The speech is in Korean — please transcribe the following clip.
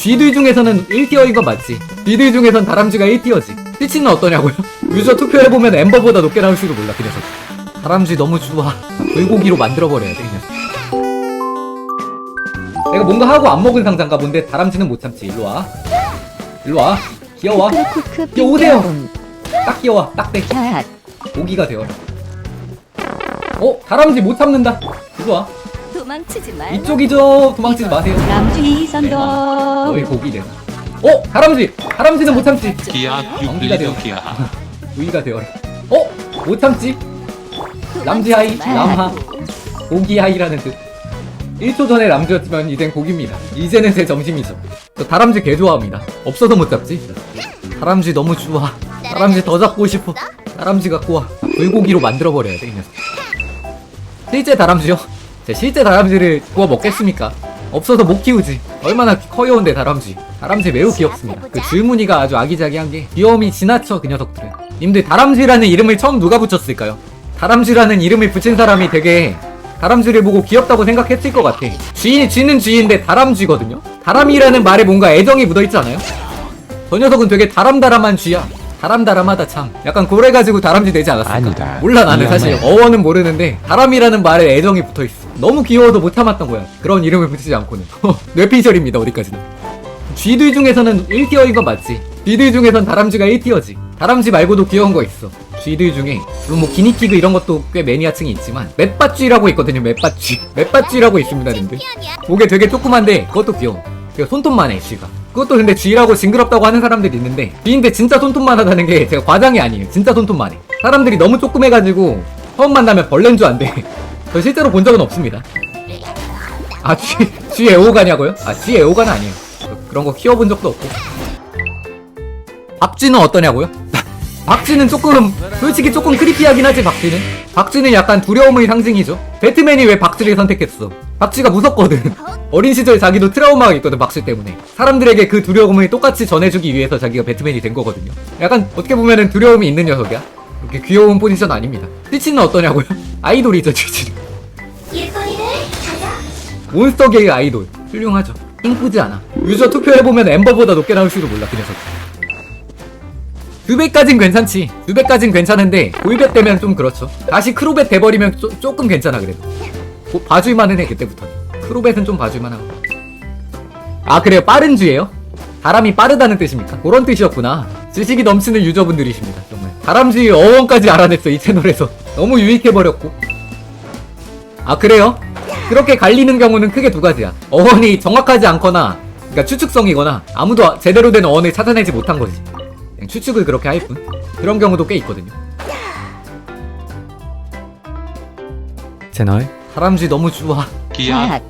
G들 중에서는 1티어인 건 맞지. G들 중에선 다람쥐가 1티어지. 스치는 어떠냐고요? 유저 투표해보면 엠버보다 높게 나올지도 몰라, 그 녀석. 다람쥐 너무 좋아. 불고기로 만들어버려야 돼, 그 녀석. 내가 뭔가 하고 안 먹은 상자인가 본데 다람쥐는 못 참지. 일로 와. 일로 와. 귀여워. 크크크 야, 오세요. 딱 귀여워. 딱 돼. 샷 고기가 되어라. 어? 다람쥐 못 참는다. 일로 와. 도망치지 말. 이쪽이죠. 도망치지 마세요. 남주희 선동 너희 고기 되어. 어? 다람쥐! 다람쥐는 못 참지. 기아 연기가 돼요. 유블리드 기아 우이가 되어라. 어? 못 참지. 남지하이, 남하, 고기하이라는 뜻. 1초 전에 남주였지만 이젠 고기입니다. 이제는 제 점심이죠. 저 다람쥐 개 좋아합니다. 없어서 못 잡지. 다람쥐 너무 좋아. 다람쥐 더 잡고 싶어. 다람쥐 갖고 와. 불고기로 만들어버려야 돼, 이 녀석. 실제 다람쥐요? 제 실제 다람쥐를 구워 먹겠습니까? 없어서 못 키우지. 얼마나 커요운데 다람쥐. 다람쥐 매우 귀엽습니다. 그 줄무늬가 아주 아기자기한 게 귀여움이 지나쳐 그 녀석들은. 님들 다람쥐라는 이름을 처음 누가 붙였을까요? 다람쥐라는 이름을 붙인 사람이 되게 다람쥐를 보고 귀엽다고 생각했을 것 같아. 쥐, 쥐는 쥐인데 다람쥐거든요? 다람이라는 말에 뭔가 애정이 묻어있지 않아요? 저 녀석은 되게 다람다람한 쥐야. 다람다람하다 참. 약간 그래가지고 다람쥐 되지 않았을까? 아니다. 몰라 나는. 사실 어원은 모르는데 다람이라는 말에 애정이 붙어있어. 너무 귀여워서 못 참았던 거야. 그런 이름을 붙이지 않고는. 뇌피셜입니다 어디까지는. 쥐들 중에서는 1티어인 건 맞지. 쥐들 중에선 다람쥐가 1티어지. 다람쥐 말고도 귀여운 거 있어. 쥐들 중에 물론 뭐 기니피그 이런 것도 꽤 매니아층이 있지만 맷밭쥐라고 있거든요. 맷밭쥐. 맷밭쥐라고 있습니다, 님들. 목에 되게 조그만데 그것도 귀여워. 손톱만 해, 쥐가. 그것도 근데 쥐라고 징그럽다고 하는 사람들이 있는데 쥐인데 진짜 손톱만 하다는 게 제가 과장이 아니에요. 진짜 손톱만 해. 사람들이 너무 조그매가지고 처음 만나면 벌레인 줄 안돼. 저 실제로 본 적은 없습니다. 아, 쥐, 쥐 애호가냐고요? 아, 쥐 애호가는 아니에요. 그런 거 키워본 적도 없고. 박쥐는 어떠냐고요? 박쥐는 조금, 솔직히 조금 크리피하긴 하지, 박쥐는. 박쥐는 약간 두려움의 상징이죠. 배트맨이 왜 박쥐를 선택했어? 박쥐가 무섭거든. 어린 시절 자기도 트라우마가 있거든, 박쥐 때문에. 사람들에게 그 두려움을 똑같이 전해주기 위해서 자기가 배트맨이 된 거거든요. 약간, 어떻게 보면은 두려움이 있는 녀석이야. 그렇게 귀여운 포지션 아닙니다. 찌치는 어떠냐고요? 아이돌이죠, 찌치는. 몬스터계의 아이돌. 훌륭하죠. 이쁘지 않아. 유저 투표해보면 엠버보다 높게 나올지도 몰라 그 녀석. 2배까진 괜찮지. 2배까진 괜찮은데 골벳 되면 좀 그렇죠. 다시 크로벳 돼버리면 쪼, 조금 괜찮아 그래도. 고- 봐줄만은 해 그때부터 크로벳은 좀 봐줄만 하고. 아 그래요? 빠른 쥐예요? 바람이 빠르다는 뜻입니까? 그런 뜻이었구나. 지식이 넘치는 유저분들이십니다 정말. 다람쥐 어원까지 알아냈어 이 채널에서. 너무 유익해버렸고. 아 그래요? 그렇게 갈리는 경우는 크게 두 가지야. 어원이 정확하지 않거나, 그러니까 추측성이거나 아무도 아- 제대로 된 어원을 찾아내지 못한 거지. 그냥 추측을 그렇게 할 뿐. 그런 경우도 꽤 있거든요. 채널 다람쥐 너무 좋아. 샷